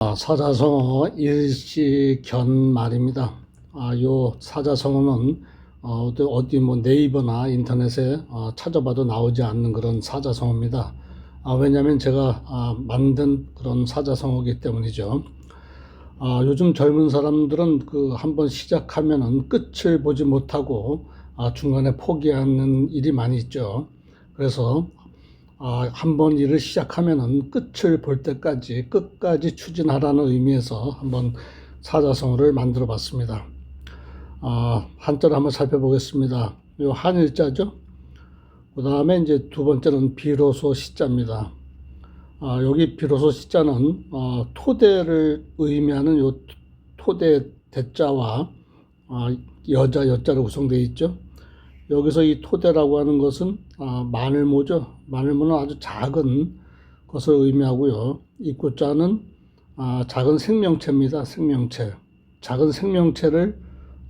아, 사자성어 일시견 말입니다. 아, 요 사자성어는 어, 어디 뭐 네이버나 인터넷에 어, 찾아봐도 나오지 않는 그런 사자성어입니다. 아, 왜냐하면 제가 아, 만든 그런 사자성어이기 때문이죠. 아, 요즘 젊은 사람들은 그 한번 시작하면은 끝을 보지 못하고 아, 중간에 포기하는 일이 많이 있죠. 그래서 아, 한번 일을 시작하면은 끝을 볼 때까지 끝까지 추진하라는 의미에서 한번 사자성어를 만들어 봤습니다. 아, 한자를 한번 살펴보겠습니다. 요 한일자죠. 그 다음에 이제 두 번째는 비로소 시자입니다. 아, 여기 비로소 시자는 어, 토대를 의미하는 요 토대 대자와 아, 여자 여자로 구성되어 있죠. 여기서 이 토대라고 하는 것은 아, 마늘모죠. 마늘모는 아주 작은 것을 의미하고요. 입구자는 아, 작은 생명체입니다. 생명체. 작은 생명체를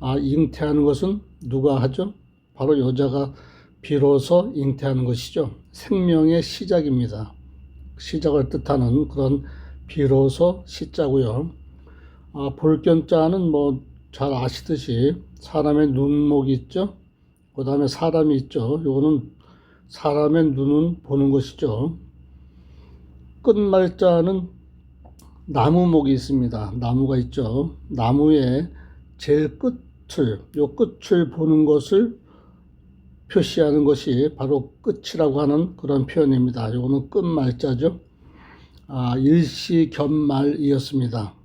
아, 잉태하는 것은 누가 하죠? 바로 여자가 비로소 잉태하는 것이죠. 생명의 시작입니다. 시작을 뜻하는 그런 비로소 시자고요. 아, 볼견자는 뭐 잘 아시듯이 사람의 눈목이 있죠. 그 다음에 사람이 있죠. 요거는 사람의 눈은 보는 것이죠. 끝말자는 나무목이 있습니다. 나무가 있죠. 나무의 제일 끝을, 요 끝을 보는 것을 표시하는 것이 바로 끝이라고 하는 그런 표현입니다. 요거는 끝말자죠. 아, 일시견말이었습니다.